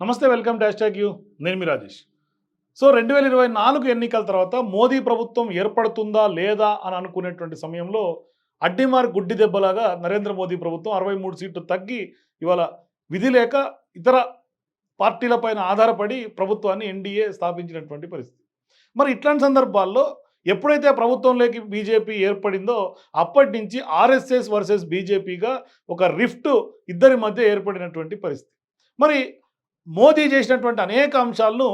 నమస్తే welcome dash tag you. నేను మీ Rajesh. So రెండు వేల ఇరవై నాలుగు ఎన్నికల తర్వాత మోదీ ప్రభుత్వం ఏర్పడుతుందా లేదా అని అనుకునేటువంటి సమయంలో అడ్డిమార్ గుడ్డి దెబ్బలాగా నరేంద్ర మోదీ ప్రభుత్వం అరవై మూడు సీట్లు తగ్గి ఇవాళ విధి లేక ఇతర పార్టీలపైన ఆధారపడి ప్రభుత్వాన్ని ఎన్డీఏ స్థాపించినటువంటి పరిస్థితి. మరి ఇట్లాంటి సందర్భాల్లో ఎప్పుడైతే ప్రభుత్వంలోకి బీజేపీ ఏర్పడిందో అప్పటి నుంచి ఆర్ఎస్ఎస్ వర్సెస్ బీజేపీగా ఒక రిఫ్ట్ ఇద్దరి మధ్య ఏర్పడినటువంటి పరిస్థితి. మరి మోదీ చేసినటువంటి అనేక అంశాలను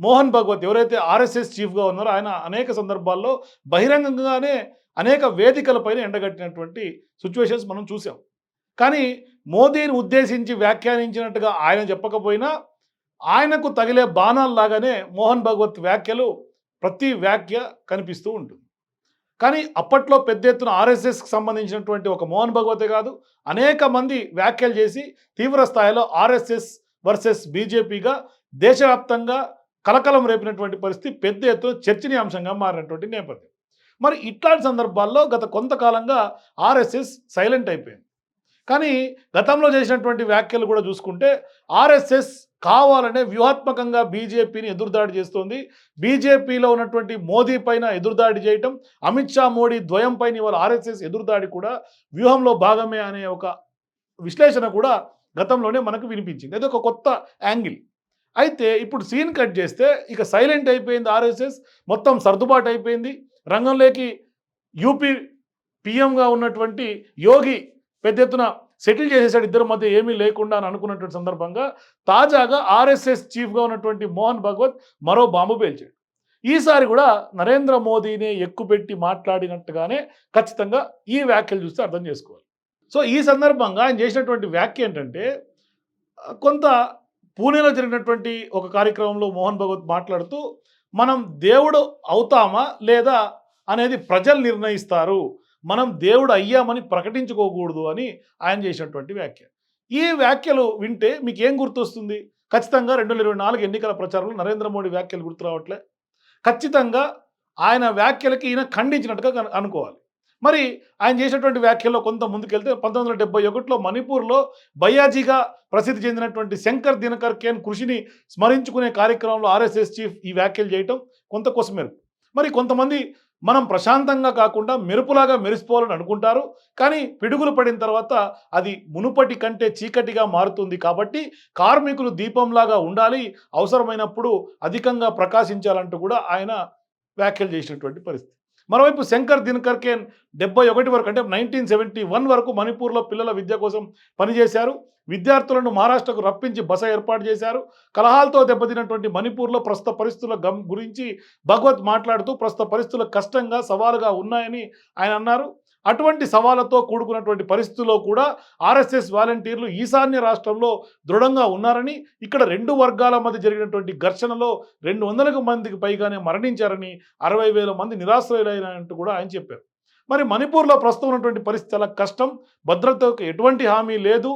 మోహన్ భగవత్ ఎవరైతే ఆర్ఎస్ఎస్ చీఫ్గా ఉన్నారో ఆయన అనేక సందర్భాల్లో బహిరంగంగానే అనేక వేదికలపైన ఎండగట్టినటువంటి సిచ్యువేషన్స్ మనం చూసాం కానీ మోదీని ఉద్దేశించి వ్యాఖ్యానించినట్టుగా ఆయన చెప్పకపోయినా ఆయనకు తగిలే బాణాల్లాగానే మోహన్ భగవత్ వ్యాఖ్యలు ప్రతి వ్యాఖ్య కనిపిస్తూ ఉంటుంది. కానీ అప్పట్లో పెద్ద ఎత్తున ఆర్ఎస్ఎస్కి సంబంధించినటువంటి ఒక మోహన్ భగవతే కాదు అనేక మంది వ్యాఖ్యలు చేసి తీవ్ర స్థాయిలో ఆర్ఎస్ఎస్ వర్సెస్ బీజేపీగా దేశవ్యాప్తంగా కలకలం రేపినటువంటి పరిస్థితి పెద్ద ఎత్తున చర్చనీయాంశంగా మారినటువంటి నేపథ్యం. మరి ఇట్లాంటి సందర్భాల్లో గత కొంతకాలంగా ఆర్ఎస్ఎస్ సైలెంట్ అయిపోయింది. కానీ గతంలో చేసినటువంటి వ్యాఖ్యలు కూడా చూసుకుంటే ఆర్ఎస్ఎస్ కావాలనే వ్యూహాత్మకంగా బీజేపీని ఎదురుదాడి చేస్తోంది. బీజేపీలో ఉన్నటువంటి మోదీ పైన ఎదురుదాడి చేయటం అమిత్ షా మోడీ ద్వయం పైన ఇవాళ ఆర్ఎస్ఎస్ ఎదురుదాడి కూడా వ్యూహంలో భాగమే అనే ఒక విశ్లేషణ కూడా గతంలోనే మనకు వినిపించింది. అది ఒక కొత్త యాంగిల్. అయితే ఇప్పుడు సీన్ కట్ చేస్తే ఇక సైలెంట్ అయిపోయింది ఆర్ఎస్ఎస్ మొత్తం సర్దుబాటు అయిపోయింది. రంగంలోకి యూపీ పిఎంగా ఉన్నటువంటి యోగి పెద్ద ఎత్తున సెటిల్ చేసేసాడు ఇద్దరి మధ్య ఏమీ లేకుండా అని అనుకున్నటువంటి సందర్భంగా తాజాగా ఆర్ఎస్ఎస్ చీఫ్గా ఉన్నటువంటి మోహన్ భగవత్ మరో బాంబు పేల్చాడు. ఈసారి కూడా నరేంద్ర మోదీనే ఎక్కుపెట్టి మాట్లాడినట్టుగానే ఖచ్చితంగా ఈ వ్యాఖ్యలు చూస్తే అర్థం చేసుకోవాలి. సో ఈ సందర్భంగా ఆయన చేసినటువంటి వ్యాఖ్య ఏంటంటే కొంత పూణేలో జరిగినటువంటి ఒక కార్యక్రమంలో మోహన్ భగవత్ మాట్లాడుతూ మనం దేవుడు అవుతామా లేదా అనేది ప్రజలు నిర్ణయిస్తారు. మనం దేవుడు అయ్యామని ప్రకటించుకోకూడదు అని ఆయన చేసినటువంటి వ్యాఖ్య. ఈ వ్యాఖ్యలు వింటే మీకు ఏం గుర్తొస్తుంది? ఖచ్చితంగా రెండు వేల ఇరవై నాలుగు ఎన్నికల ప్రచారంలో నరేంద్ర మోడీ వ్యాఖ్యలు గుర్తు రావట్లే. ఖచ్చితంగా ఆయన వ్యాఖ్యలకి ఈయన ఖండించినట్టుగా అనుకోవాలి. మరి ఆయన చేసినటువంటి వ్యాఖ్యలో కొంత ముందుకెళ్తే పంతొమ్మిది వందల డెబ్బై ఒకటిలో మణిపూర్లో బయ్యాజీగా ప్రసిద్ధి చెందినటువంటి శంకర్ దినకర్ కేన్ కృషిని స్మరించుకునే కార్యక్రమంలో ఆర్ఎస్ఎస్ చీఫ్ ఈ వ్యాఖ్యలు చేయటం కొంత కొసమెరుపు. మరి కొంతమంది మనం ప్రశాంతంగా కాకుండా మెరుపులాగా మెరిసిపోవాలని అనుకుంటారు. కానీ పిడుగులు పడిన తర్వాత అది మునుపటి కంటే చీకటిగా మారుతుంది కాబట్టి కార్మికులు దీపంలాగా ఉండాలి అవసరమైనప్పుడు అధికంగా ప్రకాశించాలంటూ కూడా ఆయన వ్యాఖ్యలు చేసినటువంటి పరిస్థితి. మరోవైపు శంకర్ దినకర్ కేన్ డెబ్బై ఒకటి వరకు అంటే నైన్టీన్ సెవెంటీ వన్ వరకు మణిపూర్లో పిల్లల విద్య కోసం పనిచేశారు. విద్యార్థులను మహారాష్ట్రకు రప్పించి బస ఏర్పాటు చేశారు. కలహాలతో దెబ్బతిన్నటువంటి మణిపూర్లో ప్రస్తుత పరిస్థితుల గమ్ గురించి భగవత్ మాట్లాడుతూ ప్రస్తుత పరిస్థితులు కష్టంగా సవాలుగా ఉన్నాయని ఆయన అన్నారు. అటువంటి సవాళ్ళతో కూడుకున్నటువంటి పరిస్థితుల్లో కూడా ఆర్ఎస్ఎస్ వాలంటీర్లు ఈశాన్య రాష్ట్రంలో దృఢంగా ఉన్నారని ఇక్కడ రెండు వర్గాల మధ్య జరిగినటువంటి ఘర్షణలో రెండు వందలకు మందికి పైగానే మరణించారని అరవై వేల మంది నిరాశ్రయులైనట్టు కూడా ఆయన చెప్పారు. మరి మణిపూర్లో ప్రస్తుతం ఉన్నటువంటి పరిస్థితి చాలా కష్టం. భద్రతకు ఎటువంటి హామీ లేదు.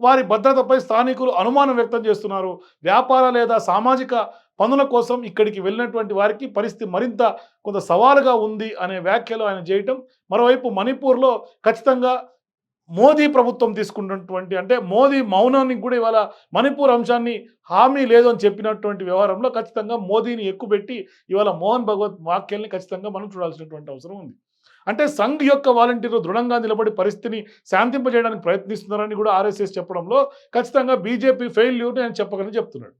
వారి భద్రతపై స్థానికులు అనుమానం వ్యక్తం చేస్తున్నారు. వ్యాపార లేదా సామాజిక పనుల కోసం ఇక్కడికి వెళ్ళినటువంటి వారికి పరిస్థితి మరింత కొంత సవాలుగా ఉంది అనే వ్యాఖ్యలు ఆయన చేయటం. మరోవైపు మణిపూర్లో ఖచ్చితంగా మోదీ ప్రభుత్వం తీసుకున్నటువంటి అంటే మోదీ మౌనానికి కూడా ఇవాళ మణిపూర్ అంశాన్ని హామీ లేదు అని చెప్పినటువంటి వ్యవహారంలో ఖచ్చితంగా మోదీని ఎక్కుపెట్టి ఇవాళ మోహన్ భగవత్ వాక్యాల్ని ఖచ్చితంగా మనం చూడాల్సినటువంటి అవసరం ఉంది. అంటే సంఘ్ యొక్క వాలంటీర్లు దృఢంగా నిలబడి పరిస్థితిని శాంతింపజేయడానికి ప్రయత్నిస్తున్నారని కూడా ఆర్ఎస్ఎస్ చెప్పడంలో ఖచ్చితంగా బీజేపీ ఫెయిల్యూర్ అని చెప్పగలని చెప్తున్నాడు.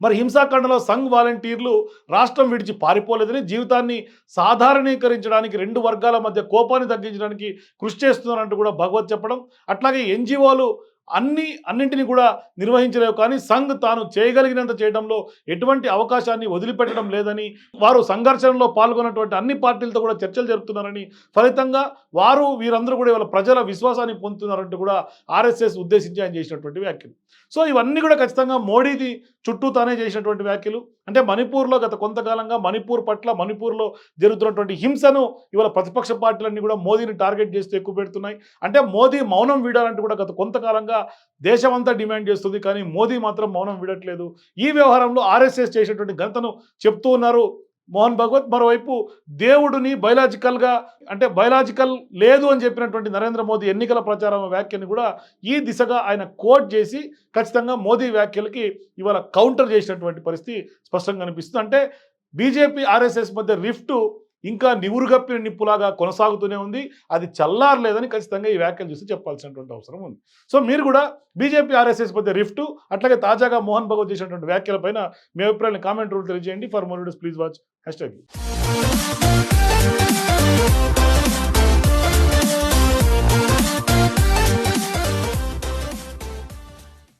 మరి హింసాకాండలో సంఘ్ వాలంటీర్లు రాష్ట్రం విడిచి పారిపోలేదని జీవితాన్ని సాధారణీకరించడానికి రెండు వర్గాల మధ్య కోపాన్ని తగ్గించడానికి కృషి చేస్తున్నారంటూ కూడా భగవత్ చెప్పడం. అట్లాగే ఎన్జిఓలు అన్ని అన్నింటినీ కూడా నిర్వహించలేవు. కానీ సంఘ్ తాను చేయగలిగినంత చేయడంలో ఎటువంటి అవకాశాన్ని వదిలిపెట్టడం లేదని వారు సంఘర్షణలో పాల్గొన్నటువంటి అన్ని పార్టీలతో కూడా చర్చలు జరుపుతున్నారని ఫలితంగా వారు వీరందరూ కూడా ఇవాళ ప్రజల విశ్వాసాన్ని పొందుతున్నారంటూ కూడా ఆర్ఎస్ఎస్ ఉద్దేశించి ఆయన చేసినటువంటి వ్యాఖ్యలు. సో ఇవన్నీ కూడా ఖచ్చితంగా మోడీది చుట్టూ తానే చేసినటువంటి వ్యాఖ్యలు. అంటే మణిపూర్లో గత కొంతకాలంగా మణిపూర్ పట్ల మణిపూర్లో జరుగుతున్నటువంటి హింసను ఇవాళ ప్రతిపక్ష పార్టీలన్నీ కూడా మోదీని టార్గెట్ చేస్తూ ఎక్కువ పెడుతున్నాయి. అంటే మోదీ మౌనం వీడాలంటే కూడా గత కొంతకాలంగా దేశమంతా డిమాండ్ చేస్తుంది. కానీ మోదీ మాత్రం మౌనం వీడట్లేదు. ఈ వ్యవహారంలో ఆర్ఎస్ఎస్ చేసినటువంటి ఘనతను చెప్తూ ఉన్నారు. మోహన్ భగవత్ మరోవైపు దేవుడిని బయలాజికల్గా అంటే బయలాజికల్ లేదు అని చెప్పినటువంటి నరేంద్ర మోదీ ఎన్నికల ప్రచారం వ్యాఖ్యని కూడా ఈ దిశగా ఆయన కోట్ చేసి ఖచ్చితంగా మోదీ వ్యాఖ్యలకి ఇవాళ కౌంటర్ చేసినటువంటి పరిస్థితి స్పష్టంగా కనిపిస్తుంది. అంటే బీజేపీ ఆర్ఎస్ఎస్ మధ్య రిఫ్ట్ ఇంకా నివురుగప్పిన నిప్పులాగా కొనసాగుతూనే ఉంది. అది చల్లారలేదని ఖచ్చితంగా ఈ వ్యాఖ్యలు చూసి చెప్పాల్సినటువంటి అవసరం ఉంది. సో మీరు కూడా బీజేపీ ఆర్ఎస్ఎస్ మధ్య రిఫ్ట్ అట్లాగే తాజాగా మోహన్ భగవత్ చేసినటువంటి వ్యాఖ్యలపైన మీ అభిప్రాయాన్ని కామెంట్ రూల్ తెలియజేయండి. For more videos please watch hashtag